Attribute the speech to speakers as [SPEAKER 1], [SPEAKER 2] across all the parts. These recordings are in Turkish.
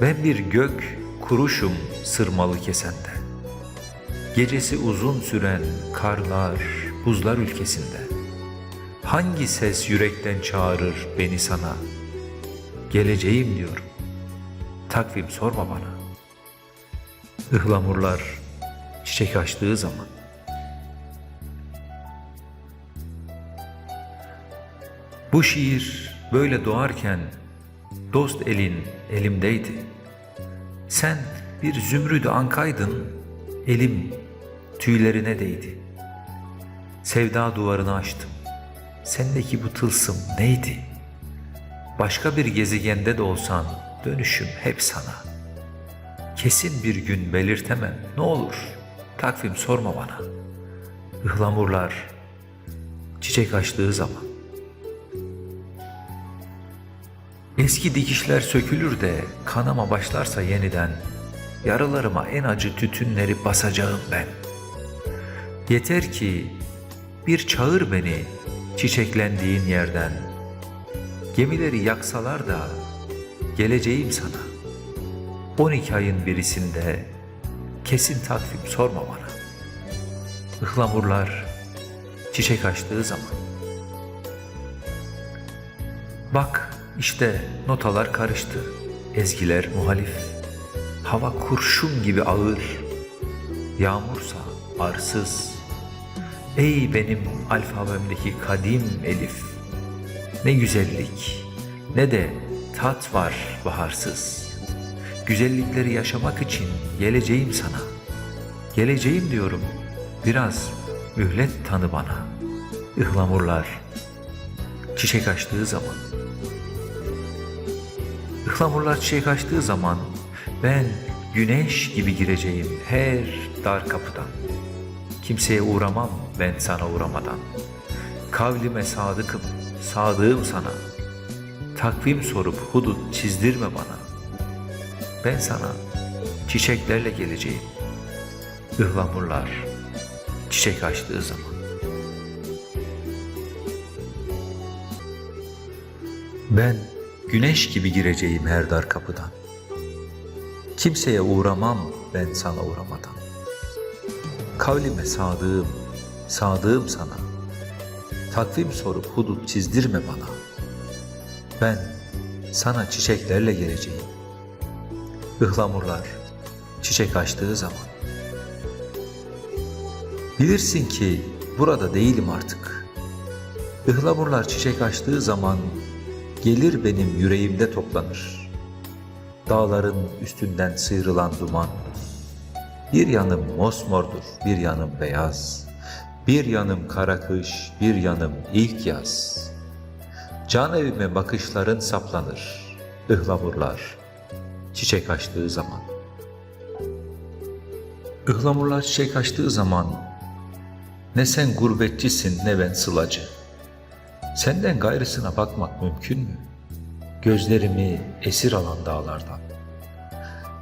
[SPEAKER 1] Ben bir gök kuruşum sırmalı kesende. Gecesi uzun süren karlar, buzlar ülkesinde. Hangi ses yürekten çağırır beni sana? Geleceğim diyorum. Takvim sorma bana. Ihlamurlar çiçek açtığı zaman. Bu şiir böyle doğarken dost elin elimdeydi. Sen bir zümrüd ankaydın, elim tüylerine değdi. Sevda duvarını açtım. Sendeki bu tılsım neydi? Başka bir gezegende de olsan dönüşüm hep sana. Kesin bir gün belirtemem ne olur takvim sorma bana. Ihlamurlar çiçek açtığı zaman. Eski dikişler sökülür de kanama başlarsa yeniden yaralarıma en acı tütünleri basacağım ben. Yeter ki bir çağır beni çiçeklendiğin yerden. Gemileri yaksalar da geleceğim sana. 12 ayın birisinde kesin takvim sorma bana. Ihlamurlar çiçek açtığı zaman. Bak işte notalar karıştı. Ezgiler muhalif. Hava kurşun gibi ağır. Yağmursa arsız. Ey benim alfabemdeki kadim elif. Ne güzellik ne de tat var baharsız. Güzellikleri yaşamak için geleceğim sana. Geleceğim diyorum. Biraz mühlet tanı bana. Ihlamurlar çiçek açtığı zaman. Ihlamurlar çiçek açtığı zaman ben güneş gibi gireceğim her dar kapıdan. Kimseye uğramam ben sana uğramadan. Kavlime sadıkım, sadığım sana. Takvim sorup hudut çizdirme bana. Ben sana çiçeklerle geleceğim. Ihlamurlar çiçek açtığı zaman. Ben güneş gibi gireceğim her dar kapıdan. Kimseye uğramam ben sana uğramadan. Kavlime sadığım, sadığım sana. Takvim sorup hudut çizdirme bana. Ben sana çiçeklerle geleceğim. Ihlamurlar çiçek açtığı zaman. Bilirsin ki burada değilim artık. Ihlamurlar çiçek açtığı zaman gelir benim yüreğimde toplanır. Dağların üstünden sıyrılan duman. Bir yanım mosmordur, bir yanım beyaz. Bir yanım kara kış, bir yanım ilk yaz. Can evime bakışların saplanır, ıhlamurlar çiçek açtığı zaman. Ihlamurlar çiçek açtığı zaman ne sen gurbetçisin ne ben sılacı. Senden gayrısına bakmak mümkün mü? Gözlerimi esir alan dağlardan.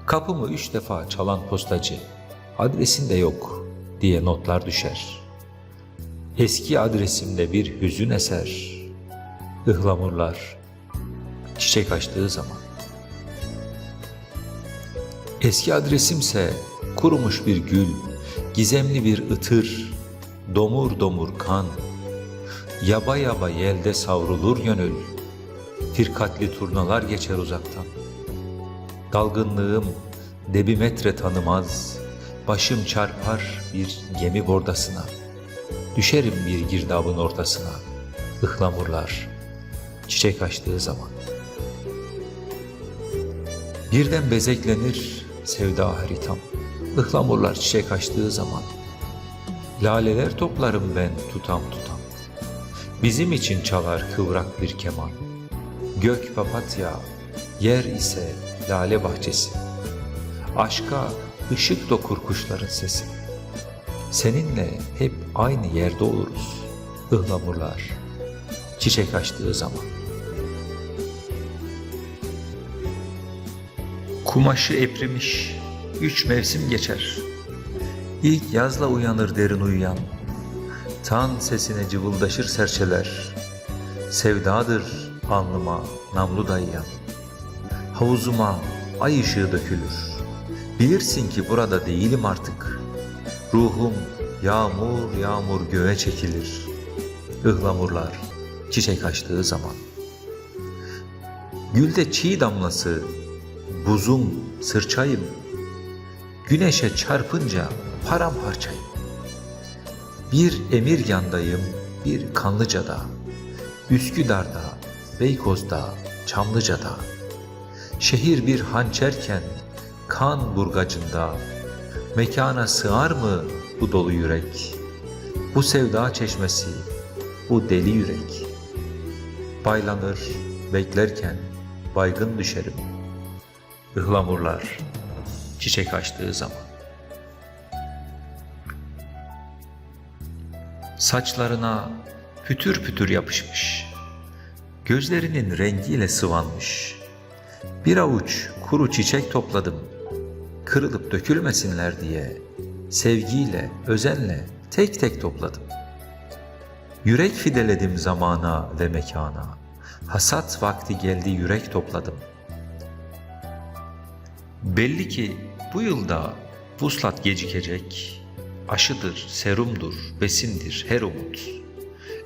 [SPEAKER 1] Kapımı üç defa çalan postacı, adresin de yok diye notlar düşer. Eski adresimde bir hüzün eser, ıhlamurlar çiçek açtığı zaman. Eski adresimse kurumuş bir gül, gizemli bir ıtır, domur domur kan, Yaba yaba yelde savrulur gönül, firkatli turnalar geçer uzaktan. Dalgınlığım Debimetre tanımaz, başım çarpar bir gemi bordasına. Düşerim bir girdabın ortasına, ıhlamurlar, çiçek açtığı zaman. Birden bezeklenir sevda haritam, ıhlamurlar çiçek açtığı zaman. Laleler toplarım ben tutam tutam. Bizim için çalar kıvrak bir keman. Gök papatya, yer ise lale bahçesi. Aşka ışık dokur kuşların sesi. Seninle hep aynı yerde oluruz. Ihlamurlar, çiçek açtığı zaman. Kumaşı eprimiş, üç mevsim geçer. İlk yazla uyanır derin uyuyan, Tan sesine cıvıldaşır serçeler. Sevdadır alnıma namlu dayayan. Havuzuma ay ışığı dökülür. Bilirsin ki burada değilim artık. Ruhum yağmur yağmur göğe çekilir. Ihlamurlar çiçek açtığı zaman. Gülde çiğ damlası, buzum, sırçayım. Güneşe çarpınca paramparçayım. Bir Emirgan'dayım, bir Kanlıca'da, Üsküdar'da, Beykoz'da, Çamlıca'da. Şehir bir hançerken kan burgacında, mekana sığar mı bu dolu yürek? Bu sevda çeşmesi, bu deli yürek. Baylanır, beklerken baygın düşerim. Ihlamurlar çiçek açtığı zaman. Saçlarına pütür pütür yapışmış. Gözlerinin rengiyle sıvanmış. Bir avuç kuru çiçek topladım. Kırılıp dökülmesinler diye sevgiyle, özenle tek tek topladım. Yürek fideledim zamana ve mekana. Hasat vakti geldi yürek topladım. Belli ki bu yılda vuslat gecikecek. Aşıdır, serumdur, besindir her umut.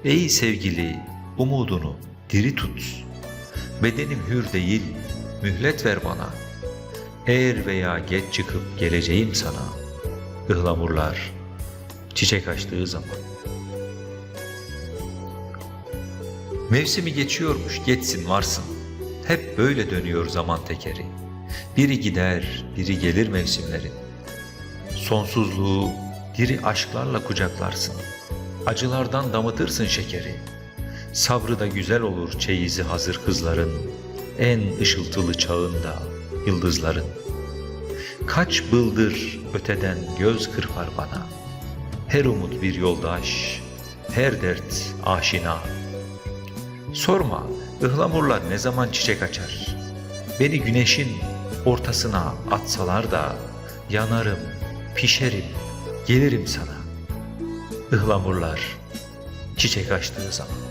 [SPEAKER 1] Ey sevgili, umudunu diri tut. Bedenim hür değil, mühlet ver bana. Er veya geç çıkıp geleceğim sana. Ihlamurlar, çiçek açtığı zaman. Mevsimi geçiyormuş, geçsin varsın. Hep böyle dönüyor zaman tekeri. Biri gider, biri gelir mevsimlerin. Sonsuzluğu diri aşklarla kucaklarsın. Acılardan damıtırsın şekeri. Sabrı da güzel olur çeyizi hazır kızların. En ışıltılı çağında yıldızların. Kaç bıldır öteden göz kırpar bana. Her umut bir yoldaş, her dert aşina. Sorma, ıhlamurlar ne zaman çiçek açar? Beni güneşin ortasına atsalar da yanarım, pişerim, gelirim sana. Ihlamurlar çiçek açtığı zaman.